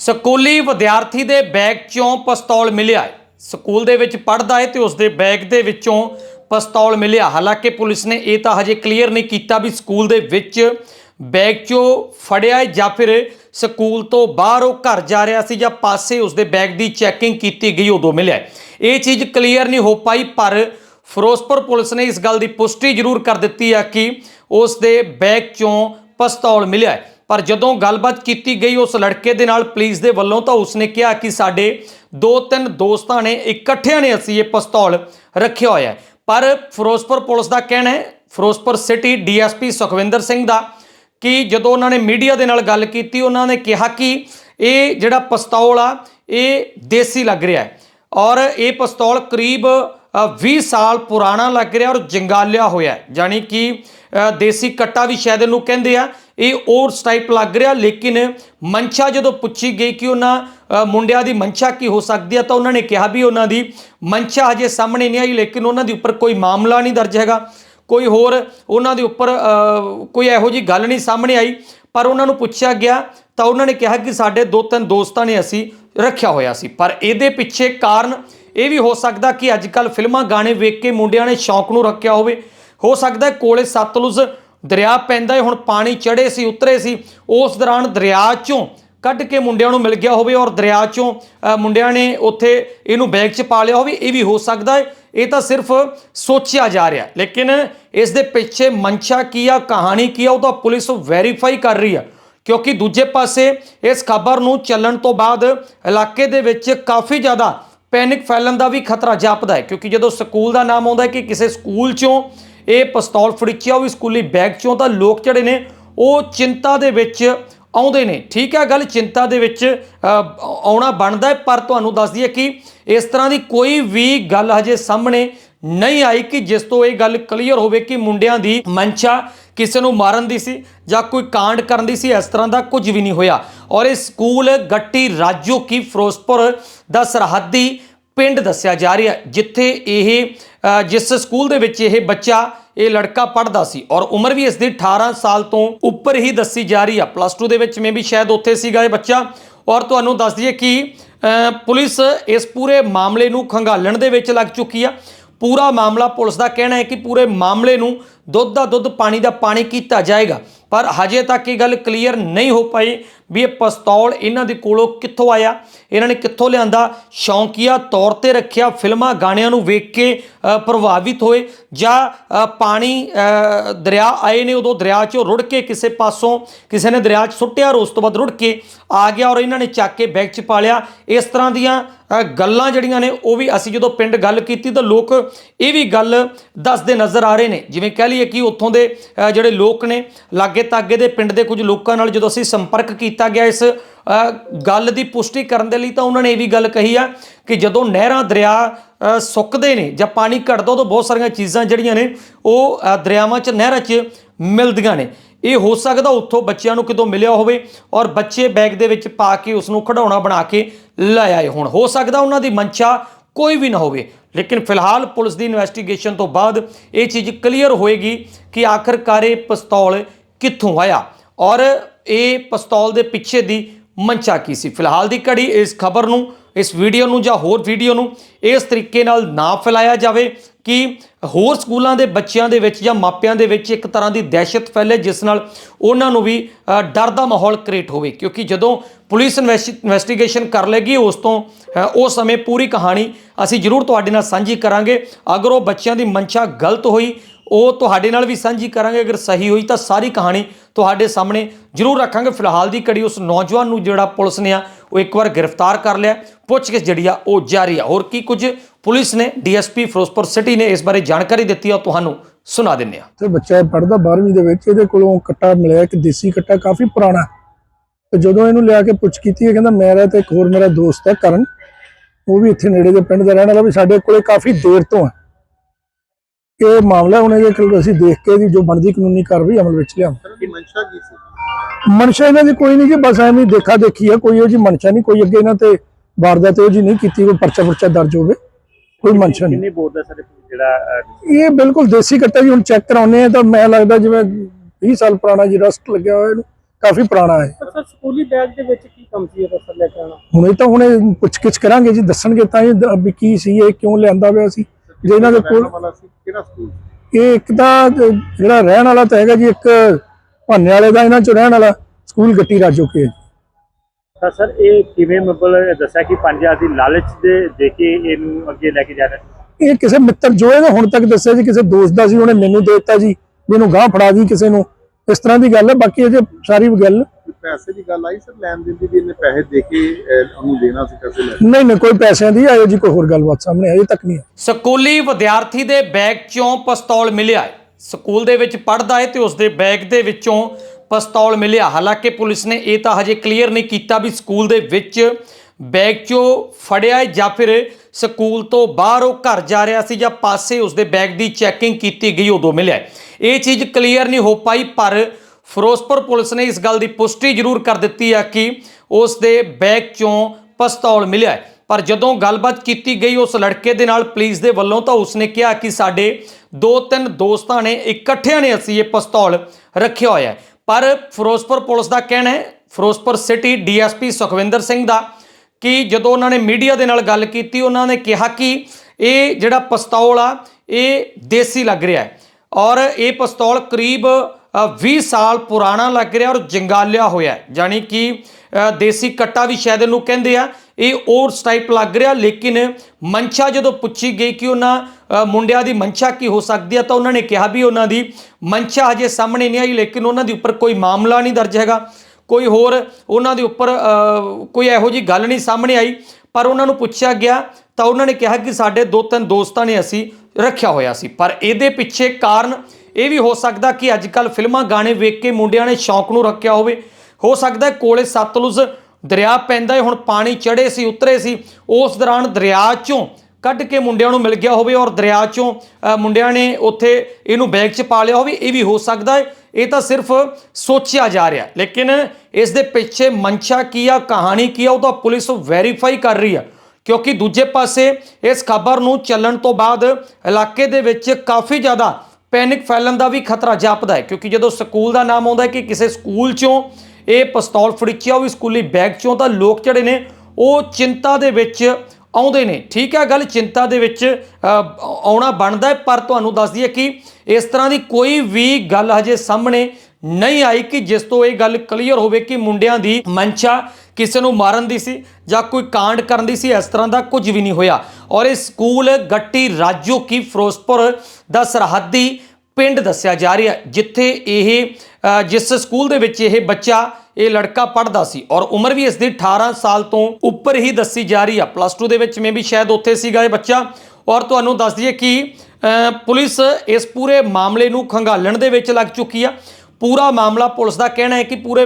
ਸਕੂਲੀ ਵਿਦਿਆਰਥੀ ਦੇ ਬੈਗ 'ਚੋਂ ਪਿਸਤੌਲ ਮਿਲਿਆ ਹੈ। ਸਕੂਲ ਦੇ ਵਿੱਚ ਪੜ੍ਹਦਾ ਹੈ ਤੇ ਉਸ ਦੇ ਬੈਗ ਦੇ ਵਿੱਚੋਂ ਪਿਸਤੌਲ ਮਿਲਿਆ। ਹਾਲਾਂਕਿ ਪੁਲਿਸ ਨੇ ਇਹ ਤਾਂ ਹਜੇ ਕਲੀਅਰ ਨਹੀਂ ਕੀਤਾ ਵੀ ਸਕੂਲ ਦੇ ਵਿੱਚ ਬੈਗ 'ਚੋਂ ਫੜਿਆ ਹੈ ਜਾਂ ਫਿਰ ਸਕੂਲ ਤੋਂ ਬਾਹਰ ਉਹ ਘਰ ਜਾ ਰਿਹਾ ਸੀ ਜਾਂ ਪਾਸੇ ਉਸ ਦੇ ਬੈਗ ਦੀ ਚੈਕਿੰਗ ਕੀਤੀ ਗਈ, ਉਦੋਂ ਮਿਲਿਆ ਇਹ ਚੀਜ਼ ਕਲੀਅਰ ਨਹੀਂ ਹੋ ਪਾਈ, ਪਰ ਫਿਰੋਜ਼ਪੁਰ ਪੁਲਿਸ ਨੇ ਇਸ ਗੱਲ ਦੀ ਪੁਸ਼ਟੀ ਜ਼ਰੂਰ ਕਰ ਦਿੱਤੀ ਹੈ ਕਿ ਉਸ ਦੇ ਬੈਗ 'ਚੋਂ ਪਿਸਤੌਲ ਮਿਲਿਆ ਪਰ ਜਦੋਂ ਗੱਲਬਾਤ ਕੀਤੀ ਗਈ ਉਸ ਲੜਕੇ ਦੇ ਨਾਲ ਪੁਲਿਸ ਦੇ ਵੱਲੋਂ ਤਾਂ ਉਸਨੇ ਕਿਹਾ ਕਿ ਸਾਡੇ ਦੋ ਤਿੰਨ ਦੋਸਤਾਂ ਨੇ ਇਕੱਠਿਆਂ ਨੇ ਅਸੀਂ ਇਹ ਪਿਸਤੌਲ ਰੱਖਿਆ ਹੋਇਆ ਪਰ ਫਿਰੋਜ਼ਪੁਰ ਪੁਲਿਸ ਦਾ ਕਹਿਣਾ ਹੈ ਫਿਰੋਜ਼ਪੁਰ ਸਿਟੀ ਡੀਐਸਪੀ ਸੁਖਵਿੰਦਰ ਸਿੰਘ ਦਾ ਕਿ ਜਦੋਂ ਉਹਨਾਂ ਨੇ ਮੀਡੀਆ ਦੇ ਨਾਲ ਗੱਲ ਕੀਤੀ ਉਹਨਾਂ ਨੇ ਕਿਹਾ ਕਿ ਇਹ ਜਿਹੜਾ ਪਿਸਤੌਲ ਆ ਇਹ ਦੇਸੀ ਲੱਗ ਰਿਹਾ ਹੈ ਔਰ ਇਹ ਪਿਸਤੌਲ ਕਰੀਬ ਅ, 20 ਸਾਲ ਪੁਰਾਣਾ ਲੱਗ ਰਿਹਾ ਔਰ ਜੰਗਾਲਿਆ ਹੋਇਆ ਹੈ। ਯਾਨੀ ਕਿ ਦੇਸੀ ਕੱਟਾ ਵੀ ਸ਼ਾਇਦ ਇਹਨੂੰ ਕਹਿੰਦੇ ਆ। ਇਹ ਉਸ ਟਾਈਪ ਲੱਗ ਰਿਹਾ, ਲੇਕਿਨ ਮਨਸ਼ਾ ਜਦੋਂ ਪੁੱਛੀ ਗਈ ਕਿ ਉਹਨਾਂ ਮੁੰਡਿਆਂ ਦੀ ਮਨਸ਼ਾ ਕੀ ਹੋ ਸਕਦੀ ਹੈ ਤਾਂ ਉਹਨਾਂ ਨੇ ਕਿਹਾ ਵੀ ਉਹਨਾਂ ਦੀ ਮਨਸ਼ਾ ਹਜੇ ਸਾਹਮਣੇ ਨਹੀਂ ਆਈ, ਲੇਕਿਨ ਉਹਨਾਂ ਦੇ ਉੱਪਰ ਕੋਈ ਮਾਮਲਾ ਨਹੀਂ ਦਰਜ ਹੈਗਾ। ਕੋਈ ਹੋਰ ਉਹਨਾਂ ਦੇ ਉੱਪਰ ਕੋਈ ਇਹੋ ਜੀ ਗੱਲ ਨਹੀਂ ਸਾਹਮਣੇ ਆਈ, ਪਰ ਉਹਨਾਂ ਨੂੰ ਪੁੱਛਿਆ ਗਿਆ, ਤਾਂ ਉਹਨਾਂ ਨੇ ਕਿਹਾ ਕਿ ਸਾਡੇ ਦੋ ਤਿੰਨ ਦੋਸਤਾਂ ਨੇ ਅਸੀਂ ਰੱਖਿਆ ਹੋਇਆ ਸੀ। ਪਰ ਇਹਦੇ ਪਿੱਛੇ ਕਾਰਨ ਇਹ ਵੀ ਹੋ ਸਕਦਾ ਕਿ ਅੱਜ ਕੱਲ ਫਿਲਮਾਂ, ਗਾਣੇ ਵੇਖ ਕੇ ਮੁੰਡਿਆਂ ਨੇ ਸ਼ੌਂਕ ਨੂੰ ਰੱਖਿਆ ਹੋਵੇ। ਹੋ ਸਕਦਾ ਕੋਲੇ ਸਤਲੁਜ ਦਰਿਆ ਪੈਂਦਾ ਹੈ, ਹੁਣ ਪਾਣੀ ਚੜੇ ਸੀ, ਉਤਰੇ ਸੀ, ਉਸ ਦੌਰਾਨ ਦਰਿਆ ਚੋਂ ਕੱਢ ਕੇ ਮੁੰਡਿਆਂ ਨੂੰ ਮਿਲ ਗਿਆ ਹੋਵੇ ਔਰ ਦਰਿਆ ਚੋਂ ਮੁੰਡਿਆਂ ਨੇ ਉੱਥੇ ਇਹਨੂੰ ਬੈਗ 'ਚ ਪਾ ਲਿਆ ਹੋਵੇ, ਇਹ ਵੀ ਹੋ ਸਕਦਾ ਹੈ, ਇਹ ਤਾਂ ਸਿਰਫ ਸੋਚਿਆ ਜਾ ਰਿਹਾ ਲੇਕਿਨ ਇਸ ਦੇ ਪਿੱਛੇ ਮਨਸ਼ਾ ਕੀ ਆ, ਕਹਾਣੀ ਕੀ ਆ, ਉਹ ਤਾਂ ਪੁਲਿਸ ਵੈਰੀਫਾਈ ਕਰ ਰਹੀ ਆ, ਕਿਉਂਕਿ ਦੂਜੇ ਪਾਸੇ ਇਸ ਖਬਰ ਨੂੰ ਚੱਲਣ ਤੋਂ ਬਾਅਦ ਇਲਾਕੇ ਦੇ ਵਿੱਚ ਕਾਫੀ ਜ਼ਿਆਦਾ ਪੈਨਿਕ ਫੈਲਣ ਦਾ ਵੀ ਖਤਰਾ ਜਾਪਦਾ ਹੈ, ਕਿਉਂਕਿ ਜਦੋਂ ਸਕੂਲ ਦਾ ਨਾਮ ਆਉਂਦਾ ਹੈ ਕਿ ਕਿਸੇ ਸਕੂਲ ਚੋਂ ਇਹ ਪਿਸਤੌਲ ਫੜਿੱਚਿਆ ਉਹ ਵੀ ਸਕੂਲੀ ਬੈਗ ਚੋਂ ਤਾਂ ਲੋਕ ਜਿਹੜੇ ਨੇ ਉਹ ਚਿੰਤਾ ਦੇ ਵਿੱਚ ਆਉਂਦੇ ਨੇ। ਠੀਕ ਹੈ, ਗੱਲ ਚਿੰਤਾ ਦੇ ਵਿੱਚ ਆਉਣਾ ਬਣਦਾ ਹੈ, ਪਰ ਤੁਹਾਨੂੰ ਦੱਸ ਦਈਏ ਕਿ ਇਸ ਤਰ੍ਹਾਂ ਦੀ ਕੋਈ ਵੀ ਗੱਲ ਹਜੇ ਸਾਹਮਣੇ ਨਹੀਂ ਆਈ ਕਿ ਜਿਸ ਤੋਂ ਇਹ ਗੱਲ ਕਲੀਅਰ ਹੋਵੇ ਕਿ ਮੁੰਡਿਆਂ ਦੀ ਮਨਸ਼ਾ ਕਿਸੇ ਨੂੰ ਮਾਰਨ ਦੀ ਸੀ ਜਾਂ ਕੋਈ ਕਾਂਡ ਕਰਨ ਦੀ ਸੀ, ਇਸ ਤਰ੍ਹਾਂ ਦਾ ਕੁਝ ਵੀ ਨਹੀਂ ਹੋਇਆ। ਔਰ ਇਹ ਸਕੂਲ ਗੱਟੀ ਰਾਜੋ ਕੀ ਫਿਰੋਜ਼ਪੁਰ ਦਾ ਸਰਹੱਦੀ ਪਿੰਡ ਦੱਸਿਆ ਜਾ ਰਿਹਾ ਜਿੱਥੇ ਇਹ ਜਿਸ ਸਕੂਲ ਦੇ ਵਿੱਚ ਇਹ ਬੱਚਾ, ਇਹ ਲੜਕਾ ਪੜ੍ਹਦਾ ਸੀ ਔਰ ਉਮਰ ਵੀ ਇਸ ਦੀ 18 ਸਾਲ ਤੋਂ ਉੱਪਰ ਹੀ ਦੱਸੀ ਜਾ ਰਹੀ ਆ। ਪਲੱਸ 2 ਦੇ ਵਿੱਚ ਮੈਂ ਵੀ ਸ਼ਾਇਦ ਉੱਥੇ ਸੀਗਾ ਇਹ ਬੱਚਾ। ਔਰ ਤੁਹਾਨੂੰ ਦੱਸ ਦਈਏ ਕਿ ਪੁਲਿਸ ਇਸ ਪੂਰੇ ਮਾਮਲੇ ਨੂੰ ਖੰਗਾਲਣ ਦੇ ਵਿੱਚ ਲੱਗ ਚੁੱਕੀ ਆ। ਪੂਰਾ ਮਾਮਲਾ ਪੁਲਿਸ ਦਾ ਕਹਿਣਾ ਹੈ ਕਿ ਪੂਰੇ ਮਾਮਲੇ ਨੂੰ ਦੁੱਧ ਦਾ ਦੁੱਧ, ਪਾਣੀ ਦਾ ਪਾਣੀ ਕੀਤਾ ਜਾਏਗਾ। ਪਰ ਹਜੇ ਤੱਕ ਇਹ ਗੱਲ ਕਲੀਅਰ ਨਹੀਂ ਹੋ ਪਾਈ। ਵੀ ਇਹ ਪਿਸਤੌਲ ਇਹਨਾਂ ਦੇ ਕੋਲੋਂ ਕਿੱਥੋਂ ਆਇਆ? ਇਹਨਾਂ ਨੇ ਕਿੱਥੋਂ ਲਿਆਂਦਾ? ਸ਼ੌਂਕੀਆ ਤੌਰ ਤੇ ਰੱਖਿਆ ਫਿਲਮਾਂ ਗਾਣਿਆਂ ਨੂੰ ਵੇਖ ਕੇ ਪ੍ਰਭਾਵਿਤ ਹੋਏ। ਜਾਂ ਪਾਣੀ ਦਰਿਆ ਆਏ ਨੇ, ਉਦੋਂ ਦਰਿਆ 'ਚੋਂ ਰੁੜ ਕੇ ਕਿਸੇ ਪਾਸੋਂ ਕਿਸੇ ਨੇ ਦਰਿਆ 'ਚ ਸੁੱਟਿਆ ਔਰ ਉਸ ਤੋਂ ਬਾਅਦ ਰੁੜ ਕੇ ਆ ਗਿਆ ਔਰ ਇਹਨਾਂ ਨੇ ਚੱਕ ਕੇ ਬੈਗ 'ਚ ਪਾ ਲਿਆ। ਇਸ ਤਰ੍ਹਾਂ ਦੀਆਂ ਗੱਲਾਂ ਜਿਹੜੀਆਂ ਨੇ, ਉਹ ਵੀ ਅਸੀਂ ਜਦੋਂ ਪਿੰਡ ਗੱਲ ਕੀਤੀ ਤਾਂ ਲੋਕ ਇਹ ਵੀ ਗੱਲ ਦੱਸਦੇ ਨਜ਼ਰ ਆ ਰਹੇ ਨੇ। ਜਿਵੇਂ ਕਹਿ ਲਈਏ ਕਿ ਉੱਥੋਂ ਦੇ ਜਿਹੜੇ ਲੋਕ ਨੇ ਲਾਗੇ ਤਾਗੇ ਦੇ ਪਿੰਡ ਦੇ ਕੁਝ ਲੋਕਾਂ ਨਾਲ ਜਦੋਂ ਅਸੀਂ ਸੰਪਰਕ ਕੀਤਾ ਕੀਤਾ ਗਿਆ ਇਸ ਗੱਲ ਦੀ ਪੁਸ਼ਟੀ ਕਰਨ ਦੇ ਲਈ ਤਾਂ ਉਹਨਾਂ ਨੇ ਇਹ ਵੀ ਗੱਲ ਕਹੀ ਆ ਕਿ ਜਦੋਂ ਨਹਿਰਾਂ ਦਰਿਆ ਸੁੱਕਦੇ ਨੇ ਜਾਂ ਪਾਣੀ ਘਟਦਾ ਉਦੋਂ ਬਹੁਤ ਸਾਰੀਆਂ ਚੀਜ਼ਾਂ ਜਿਹੜੀਆਂ ਨੇ ਉਹ ਦਰਿਆਵਾਂ 'ਚ, ਨਹਿਰਾਂ 'ਚ ਮਿਲਦੀਆਂ ਨੇ। ਇਹ ਹੋ ਸਕਦਾ ਉੱਥੋਂ ਬੱਚਿਆਂ ਨੂੰ ਕਿਤੋਂ ਮਿਲਿਆ ਹੋਵੇ ਔਰ ਬੱਚੇ ਬੈਗ ਦੇ ਵਿੱਚ ਪਾ ਕੇ ਉਸ ਨੂੰ ਖਿਡੌਣਾ ਬਣਾ ਕੇ ਲੈ ਆਏ ਹੁਣ। ਹੋ ਸਕਦਾ ਉਹਨਾਂ ਦੀ ਮਨਸ਼ਾ ਕੋਈ ਵੀ ਨਾ ਹੋਵੇ। ਲੇਕਿਨ ਫਿਲਹਾਲ ਪੁਲਿਸ ਦੀ ਇਨਵੈਸਟੀਗੇਸ਼ਨ ਤੋਂ ਬਾਅਦ ਇਹ ਚੀਜ਼ ਕਲੀਅਰ ਹੋਏਗੀ ਕਿ ਆਖਰਕਾਰ ਇਹ ਪਿਸਤੌਲ ਕਿੱਥੋਂ ਆਇਆ ਔਰ ਇਹ ਪਿਸਤੌਲ ਦੇ ਪਿੱਛੇ ਦੀ ਮਨਸ਼ਾ ਕੀ ਸੀ? ਫਿਲਹਾਲ ਦੀ ਘੜੀ ਇਸ ਖਬਰ ਨੂੰ ਇਸ ਵੀਡੀਓ ਨੂੰ ਜਾਂ ਹੋਰ ਵੀਡੀਓ ਨੂੰ ਇਸ ਤਰੀਕੇ ਨਾਲ ਨਾ ਫੈਲਾਇਆ ਜਾਵੇ ਕਿ ਹੋਰ ਸਕੂਲਾਂ ਦੇ ਬੱਚਿਆਂ ਦੇ ਵਿੱਚ ਜਾਂ ਮਾਪਿਆਂ ਦੇ ਵਿੱਚ ਇੱਕ ਤਰ੍ਹਾਂ ਦੀ ਦਹਿਸ਼ਤ ਫੈਲੇ ਜਿਸ ਨਾਲ ਉਹਨਾਂ ਨੂੰ ਵੀ ਡਰ ਦਾ ਮਾਹੌਲ ਕ੍ਰੀਏਟ ਹੋਵੇ। ਕਿਉਂਕਿ ਜਦੋਂ ਪੁਲਿਸ ਇਨਵੈਸਟੀਗੇਸ਼ਨ ਕਰ ਲੇਗੀ ਉਸ ਤੋਂ ਅ, ਉਸ ਸਮੇਂ ਪੂਰੀ ਕਹਾਣੀ ਅਸੀਂ ਜ਼ਰੂਰ ਤੁਹਾਡੇ ਨਾਲ ਸਾਂਝੀ ਕਰਾਂਗੇ। ਅਗਰ ਉਹ ਬੱਚਿਆਂ ਦੀ ਮਨਸ਼ਾ ਗਲਤ ਹੋਈ ਉਹ ਤੁਹਾਡੇ ਨਾਲ ਵੀ ਸਾਂਝੀ ਕਰਾਂਗੇ। ਅਗਰ ਸਹੀ ਹੋਈ ਤਾਂ ਸਾਰੀ ਕਹਾਣੀ ਤੁਹਾਡੇ ਸਾਹਮਣੇ ਜ਼ਰੂਰ ਰੱਖਾਂਗੇ। ਫਿਲਹਾਲ ਦੀ ਘੜੀ ਉਸ ਨੌਜਵਾਨ ਨੂੰ ਜਿਹੜਾ ਪੁਲਿਸ ਨੇ ਆ, ਉਹ ਇੱਕ ਵਾਰ ਗ੍ਰਿਫਤਾਰ ਕਰ ਲਿਆ। ਪੁੱਛਗਿੱਛ ਜਿਹੜੀ ਆ, ਉਹ ਜਾਰੀ ਆ। ਹੋਰ ਕੀ ਕੁਝ ਪੁਲਿਸ ਨੇ, ਡੀਐਸਪੀ ਫਿਰੋਜ਼ਪੁਰ ਸਿਟੀ ਨੇ ਇਸ ਬਾਰੇ ਜਾਣਕਾਰੀ ਦਿੱਤੀ ਆ ਤੁਹਾਨੂੰ ਸੁਣਾ ਦਿੰਨੇ ਆ। ਤੇ ਬੱਚਾ ਪੜਦਾ 12ਵੀਂ ਦੇ ਵਿੱਚ, ਇਹਦੇ ਕੋਲੋਂ ਕੱਟਾ ਮਿਲਿਆ ਇੱਕ ਦੇਸੀ ਕੱਟਾ, ਕਾਫੀ ਪੁਰਾਣਾ। ਤੇ ਜਦੋਂ ਇਹਨੂੰ ਲਿਆ ਕੇ ਪੁੱਛ ਕੀਤੀ, ਇਹ ਕਹਿੰਦਾ, ਮੇਰਾ ਤੇ ਇੱਕ ਹੋਰ ਮੇਰਾ ਦੋਸਤ ਹੈ, ਕਰਨ। ਉਹ ਵੀ ਇੱਥੇ ਨੇੜੇ ਦੇ ਪਿੰਡ ਦਾ ਰਹਿਣ ਵਾਲਾ, ਵੀ ਸਾਡੇ ਕੋਲੇ ਕਾਫੀ ਦੇਰ ਤੋਂ ਹੈ। ਇਹ ਮਾਮਲਾ ਹੁਣ ਇਹ ਕਿ ਅਸੀਂ ਦੇਖ ਕੇ ਜੋ ਬਣਦੀ ਕਾਨੂੰਨੀ ਕਾਰਵਾਈ ਅਮਲ ਵਿੱਚ ਲਿਆਵਾਂ ਦੀ ਮਨਸ਼ਾ ਕੀ ਸੀ? ਮਨਸ਼ਾ ਇਹਨਾਂ ਦੀ ਕੋਈ ਨਹੀਂ ਜੀ ਬਸ ਐਵੇਂ ਹੀ ਦੇਖਾ ਦੇਖੀ ਹੈ ਕੋਈ ਉਹ ਜੀ ਮਨਸ਼ਾ ਨਹੀਂ ਕੋਈ ਅੱਗੇ ਇਹਨਾਂ ਤੇ ਵਾਰਦਾਤ ਉਹ ਜੀ ਨਹੀਂ ਕੀਤੀ ਕੋਈ ਪਰਚਾ ਪੁਰਚਾ ਦਰਜ ਹੋਵੇ ਕੋਈ ਮਨਸ਼ਾ ਨਹੀਂ। ਕਿੰਨੀ ਬੋਰਡ ਦਾ ਸਰ ਜਿਹੜਾ ਇਹ ਬਿਲਕੁਲ ਦੇਸੀ ਕੱਟਾ ਜੀ ਹੁਣ ਚੈੱਕ ਕਰਾਉਨੇ ਆ ਤਾਂ ਮੈਂ ਲੱਗਦਾ ਜਿਵੇਂ 20 ਸਾਲ ਪੁਰਾਣਾ ਜੀ ਰਸਟ ਲੱਗਿਆ ਹੋਇਆ ਇਹਨੂੰ ਕਾਫੀ ਪੁਰਾਣਾ ਹੈ। ਸਰ ਸਕੂਲੀ ਬੈਗ ਦੇ ਵਿੱਚ ਕੀ ਕੰਮ ਸੀ ਇਹਦਾ ਸਰ ਲੈ ਕੇ ਆਉਣਾ? ਹੁਣ ਇਹ ਤਾਂ ਹੁਣੇ ਪੁੱਛਗਿੱਛ ਕਰਾਂਗੇ ਜੀ ਦੱਸਣਗੇ ਤਾਂ ਇਹ ਕੀ ਸੀ ਇਹ ਕਿਉਂ ਲਿਆਂਦਾ ਹੋਇਆ ਸੀ। ਜੇ ਇਹਨਾਂ ਦੇ ਕੋਲ ਵਾਲਾ ਸੀ ਕਿਹੜਾ ਸਕੂਲ ਇਹ ਇੱਕ ਤਾਂ ਜਿਹੜਾ ਰਹਿਣ ਵਾਲਾ ਤਾਂ ਹੈਗਾ ਜੀ ਇੱਕ ਭਾਨੇ ਵਾਲੇ ਦਾ ਇਹਨਾਂ ਚੋਂ ਰਹਿਣ ਵਾਲਾ ਸਕੂਲ ਗੱਟੀ ਰਾਜੋਕੇ ਹੈ ਤਾਂ ਸਰ ਇਹ ਕਿਵੇਂ ਮਤਲਬ ਦੱਸਿਆ ਕਿ 5000 ਦੀ ਲਾਲਚ ਦੇ ਦੇ ਕੇ ਇਹਨੂੰ ਅੱਗੇ ਲੈ ਕੇ ਜਾ ਰਿਹਾ ਇਹ ਕਿਸੇ ਮਿੱਤਰ ਜੋ ਇਹਨੇ ਹੁਣ ਤੱਕ ਦੱਸਿਆ ਜੀ ਕਿਸੇ ਦੋਸਤ ਦਾ ਸੀ ਉਹਨੇ ਮੈਨੂੰ ਦੇ ਦਿੱਤਾ ਜੀ ਮੈਨੂੰ ਗਾਂ ਫੜਾ ਦੀ ਕਿਸੇ ਨੂੰ। ਇਸ ਤਰ੍ਹਾਂ ਦੀ ਗੱਲ ਹੈ ਬਾਕੀ ਇਹ ਸਾਰੀ ਗੱਲ ਪੈਸੇ ਦੀ ਗੱਲ ਆਈ ਸਰ ਲੈਣ ਦੇਣ ਦੀ ਵੀ ਇਹਨੇ ਪੈਸੇ ਦੇ ਕੇ ਅਹ, ਉਹਨੂੰ ਦੇਣਾ ਸੀ ਪੈਸੇ ਲੈ ਨਹੀਂ ਨਹੀਂ ਕੋਈ ਪੈਸਿਆਂ ਦੀ ਆਇਓ ਜੀ ਕੋਈ ਹੋਰ ਗੱਲਬਾਤ ਸਾਹਮਣੇ ਅਜੇ ਤੱਕ ਨਹੀਂ ਆਈ। ਸਕੂਲੀ ਵਿਦਿਆਰਥੀ ਦੇ ਬੈਗ 'ਚੋਂ ਪਿਸਤੌਲ ਮਿਲਿਆ ਹੈ ਸਕੂਲ ਦੇ ਵਿੱਚ ਪੜ੍ਹਦਾ ਹੈ ਤੇ ਉਸ ਦੇ ਬੈਗ ਦੇ ਵਿੱਚੋਂ ਪਿਸਤੌਲ ਮਿਲਿਆ ਹਾਲਾਂਕਿ ਪੁਲਿਸ ਨੇ ਇਹ ਤਾਂ ਹਜੇ ਕਲੀਅਰ ਨਹੀਂ ਕੀਤਾ ਵੀ ਸਕੂਲ ਦੇ ਵਿੱਚ ਬੈਗ 'ਚੋਂ ਫੜਿਆ ਹੈ ਜਾਂ ਫਿਰ ਸਕੂਲ ਤੋਂ ਬਾਹਰ ਉਹ ਘਰ ਜਾ ਰਿਹਾ ਸੀ ਜਾਂ ਪਾਸੇ ਉਸ ਦੇ ਬੈਗ ਦੀ ਚੈਕਿੰਗ ਕੀਤੀ ਗਈ ਉਦੋਂ ਮਿਲਿਆ ਹੈ। ਇਹ ਚੀਜ਼ ਕਲੀਅਰ ਨਹੀਂ ਹੋ ਪਾਈ ਪਰ ਫਿਰੋਜ਼ਪੁਰ ਪੁਲਿਸ ਨੇ ਇਸ ਗੱਲ ਦੀ ਪੁਸ਼ਟੀ ਜ਼ਰੂਰ ਕਰ ਦਿੱਤੀ ਹੈ ਕਿ ਉਸ ਦੇ ਬੈਗ 'ਚੋਂ ਪਿਸਤੌਲ ਮਿਲਿਆ ਹੈ। ਪਰ ਜਦੋਂ ਗੱਲਬਾਤ ਕੀਤੀ ਗਈ ਉਸ ਲੜਕੇ ਦੇ ਨਾਲ ਪੁਲਿਸ ਦੇ ਵੱਲੋਂ ਤਾਂ ਉਸਨੇ ਕਿਹਾ ਕਿ ਸਾਡੇ ਦੋ ਤਿੰਨ ਦੋਸਤਾਂ ਨੇ ਇਕੱਠਿਆਂ ਨੇ ਅਸੀਂ ਇਹ ਪਿਸਤੌਲ ਰੱਖਿਆ ਹੋਇਆ ਪਰ ਫਿਰੋਜ਼ਪੁਰ ਪੁਲਿਸ ਦਾ ਕਹਿਣਾ ਹੈ, ਫਿਰੋਜ਼ਪੁਰ ਸਿਟੀ ਡੀਐਸਪੀ ਸੁਖਵਿੰਦਰ ਸਿੰਘ ਦਾ ਕਿ ਜਦੋਂ ਉਹਨਾਂ ਨੇ ਮੀਡੀਆ ਦੇ ਨਾਲ ਗੱਲ ਕੀਤੀ, ਉਹਨਾਂ ਨੇ ਕਿਹਾ ਕਿ ਇਹ ਜਿਹੜਾ ਪਿਸਤੌਲ ਆ, ਇਹ ਦੇਸੀ ਲੱਗ ਰਿਹਾ ਹੈ। ਔਰ ਇਹ ਪਿਸਤੌਲ ਕਰੀਬ 20 ਸਾਲ ਪੁਰਾਣਾ ਲੱਗ ਰਿਹਾ ਔਰ ਜੰਗਾਲਿਆ ਹੋਇਆ ਹੈ। ਜਾਨੀ ਕਿ ਦੇਸੀ ਕੱਟਾ ਵੀ ਸ਼ਾਇਦ ਇਹਨੂੰ ਕਹਿੰਦੇ ਆ। ਇਹ ਉਸ ਟਾਈਪ ਲੱਗ ਰਿਹਾ, ਲੇਕਿਨ ਮੰਸ਼ਾ ਜਦੋਂ ਪੁੱਛੀ ਗਈ ਕਿ ਉਹਨਾਂ ਮੁੰਡਿਆਂ ਦੀ ਮੰਸ਼ਾ ਕੀ ਹੋ ਸਕਦੀ ਹੈ ਤਾਂ ਉਹਨਾਂ ਨੇ ਕਿਹਾ ਵੀ ਉਹਨਾਂ ਦੀ ਮੰਸ਼ਾ ਹਜੇ ਸਾਹਮਣੇ ਨਹੀਂ ਆਈ, ਲੇਕਿਨ ਉਹਨਾਂ ਦੇ ਉੱਪਰ ਕੋਈ ਮਾਮਲਾ ਨਹੀਂ ਦਰਜ ਹੈਗਾ। ਕੋਈ ਹੋਰ ਉਹਨਾਂ ਦੇ ਉੱਪਰ ਕੋਈ ਇਹੋ ਜੀ ਗੱਲ ਨਹੀਂ ਸਾਹਮਣੇ ਆਈ। ਪਰ ਉਹਨਾਂ ਨੂੰ ਪੁੱਛਿਆ ਗਿਆ, ਤਾਂ ਉਹਨਾਂ ਨੇ ਕਿਹਾ ਕਿ ਸਾਡੇ ਦੋ ਤਿੰਨ ਦੋਸਤਾਂ ਨੇ ਅਸੀਂ ਰੱਖਿਆ ਹੋਇਆ ਸੀ। ਪਰ ਇਹਦੇ ਪਿੱਛੇ ਕਾਰਨ ਇਹ ਵੀ ਹੋ ਸਕਦਾ ਕਿ ਅੱਜ ਕੱਲ ਫਿਲਮਾਂ, ਗਾਣੇ ਵੇਖ ਕੇ ਮੁੰਡਿਆਂ ਨੇ ਸ਼ੌਂਕ ਨੂੰ ਰੱਖਿਆ ਹੋਵੇ। ਹੋ ਸਕਦਾ ਕੋਲੇ ਸਤਲੁਜ ਦਰਿਆ ਪੈਂਦਾ ਹੈ, ਹੁਣ ਪਾਣੀ ਚੜੇ ਸੀ, ਉਤਰੇ ਸੀ, ਉਸ ਦੌਰਾਨ ਦਰਿਆ ਚੋਂ ਕੱਢ ਕੇ ਮੁੰਡਿਆਂ ਨੂੰ ਮਿਲ ਗਿਆ ਹੋਵੇ ਔਰ ਦਰਿਆ ਚੋਂ ਮੁੰਡਿਆਂ ਨੇ ਉੱਥੇ ਇਹਨੂੰ ਬੈਗ 'ਚ ਪਾ ਲਿਆ ਹੋਵੇ। ਇਹ ਵੀ ਹੋ ਸਕਦਾ ਹੈ, ਇਹ ਤਾਂ ਸਿਰਫ ਸੋਚਿਆ ਜਾ ਰਿਹਾ। ਲੇਕਿਨ ਇਸ ਦੇ ਪਿੱਛੇ ਮਨਸ਼ਾ ਕੀ ਆ, ਕਹਾਣੀ ਕੀ ਆ, ਉਹ ਤਾਂ ਪੁਲਿਸ ਵੈਰੀਫਾਈ ਕਰ ਰਹੀ ਆ। ਕਿਉਂਕਿ ਦੂਜੇ ਪਾਸੇ ਇਸ ਖਬਰ ਨੂੰ ਚੱਲਣ ਤੋਂ ਬਾਅਦ ਇਲਾਕੇ ਦੇ ਵਿੱਚ ਕਾਫੀ ਜ਼ਿਆਦਾ ਪੈਨਿਕ ਫੈਲਣ ਦਾ ਵੀ ਖਤਰਾ ਜਾਪਦਾ ਹੈ, ਕਿਉਂਕਿ ਜਦੋਂ ਸਕੂਲ ਦਾ ਨਾਮ ਆਉਂਦਾ ਹੈ ਕਿ ਕਿਸੇ ਸਕੂਲ ਚੋਂ ਇਹ ਪਿਸਤੌਲ ਫੜਿੱਚਿਆ ਉਹ ਵੀ ਸਕੂਲੀ ਬੈਗ ਚੋਂ, ਤਾਂ ਲੋਕ ਜਿਹੜੇ ਨੇ ਉਹ ਚਿੰਤਾ ਦੇ ਵਿੱਚ ਆਉਂਦੇ ਨੇ। ਠੀਕ ਹੈ, ਗੱਲ ਚਿੰਤਾ ਦੇ ਵਿੱਚ ਆਉਣਾ ਬਣਦਾ ਹੈ, ਪਰ ਤੁਹਾਨੂੰ ਦੱਸ ਦਈਏ ਕਿ ਇਸ ਤਰ੍ਹਾਂ ਦੀ ਕੋਈ ਵੀ ਗੱਲ ਹਜੇ ਸਾਹਮਣੇ ਨਹੀਂ ਆਈ ਕਿ ਜਿਸ ਤੋਂ ਇਹ ਗੱਲ ਕਲੀਅਰ ਹੋਵੇ ਕਿ ਮੁੰਡਿਆਂ ਦੀ ਮਨਸ਼ਾ ਕਿਸੇ ਨੂੰ ਮਾਰਨ ਦੀ ਸੀ ਜਾਂ ਕੋਈ ਕਾਂਡ ਕਰਨ ਦੀ ਸੀ, ਇਸ ਤਰ੍ਹਾਂ ਦਾ ਕੁਝ ਵੀ ਨਹੀਂ ਹੋਇਆ। ਔਰ ਇਹ ਸਕੂਲ ਗੱਟੀ ਰਾਜੋ ਕੀ ਫਿਰੋਜ਼ਪੁਰ ਦਾ ਸਰਹੱਦੀ ਪਿੰਡ ਦੱਸਿਆ ਜਾ ਰਿਹਾ ਜਿੱਥੇ ਇਹ ਜਿਸ ਸਕੂਲ ਦੇ ਵਿੱਚ ਇਹ ਬੱਚਾ, ਇਹ ਲੜਕਾ ਪੜ੍ਹਦਾ ਸੀ। ਔਰ ਉਮਰ ਵੀ ਇਸ ਦੀ 18 ਸਾਲ ਤੋਂ ਉੱਪਰ ਹੀ ਦੱਸੀ ਜਾ ਰਹੀ ਆ। ਪਲੱਸ 2 ਦੇ ਵਿੱਚ ਮੈਂ ਵੀ ਸ਼ਾਇਦ ਉੱਥੇ ਸੀਗਾ ਇਹ ਬੱਚਾ। ਔਰ ਤੁਹਾਨੂੰ ਦੱਸ ਦਈਏ ਕਿ ਪੁਲਿਸ ਇਸ ਪੂਰੇ ਮਾਮਲੇ ਨੂੰ ਖੰਗਾਲਣ ਦੇ ਵਿੱਚ ਲੱਗ ਚੁੱਕੀ ਆ। ਪੂਰਾ ਮਾਮਲਾ ਪੁਲਿਸ ਦਾ ਕਹਿਣਾ ਹੈ ਕਿ ਪੂਰੇ